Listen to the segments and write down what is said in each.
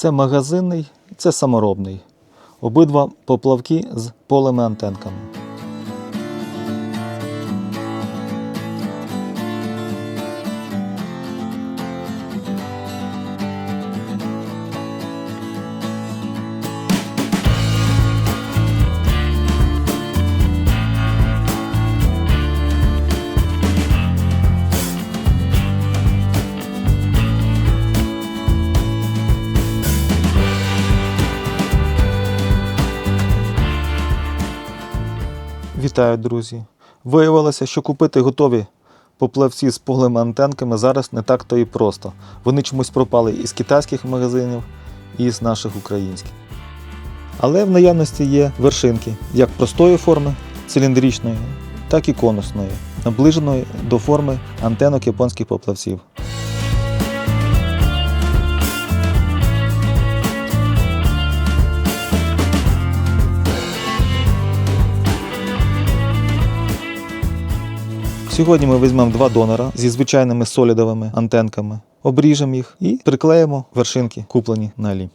Це магазинний, це саморобний. Обидва поплавки з полими антенками. Вітаю, друзі! Виявилося, що купити готові поплавці з полими антенками зараз не так то і просто. Вони чомусь пропали із китайських магазинів, і з наших українських. Але в наявності є вершинки як простої форми циліндричної, так і конусної, наближеної до форми антенок японських поплавців. Сьогодні ми візьмемо два донора зі звичайними солідовими антенками, обріжемо їх і приклеїмо вершинки, куплені на Алі.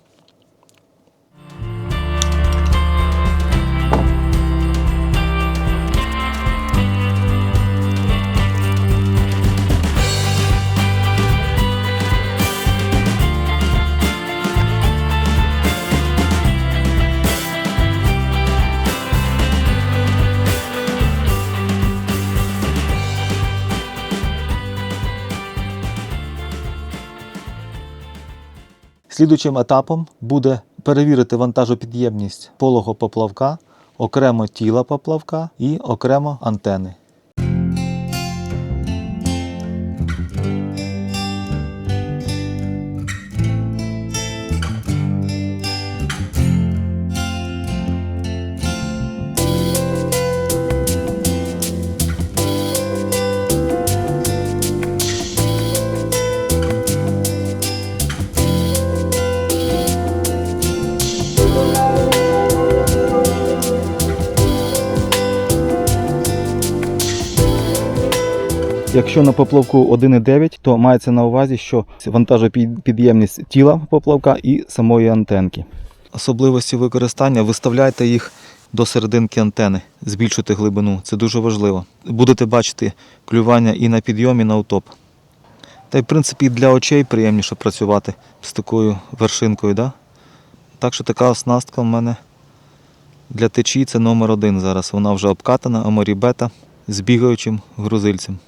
Слідуючим етапом буде перевірити вантажопідємність полого поплавка, окремо тіла поплавка і окремо антени. Якщо на поплавку 1,9, то мається на увазі, що вантажопідємність тіла поплавка і самої антенки. Особливості використання виставляйте їх до серединки антени, збільшуйте глибину. Це дуже важливо. Будете бачити клювання і на підйом, і на утоп. Та й в принципі для очей приємніше працювати з такою вершинкою. Да? Так що така оснастка в мене для течії це номер один зараз. Вона вже обкатана, аморібета з бігаючим грузильцем.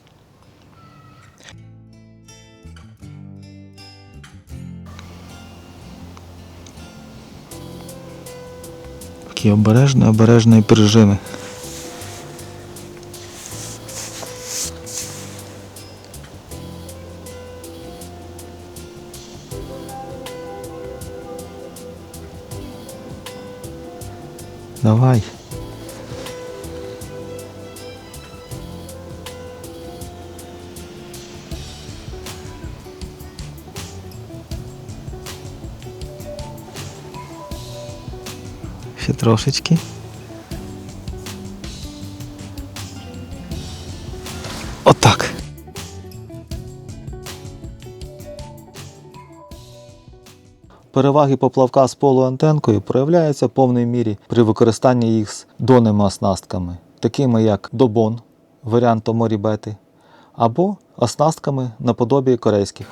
Такі обережні, обережні прижими. Давай. Ще трошечки. Отак. Переваги поплавка з полуантенкою проявляються в повній мірі при використанні їх з донними оснастками, такими як добон, варіант морібети, або оснастками наподобі корейських.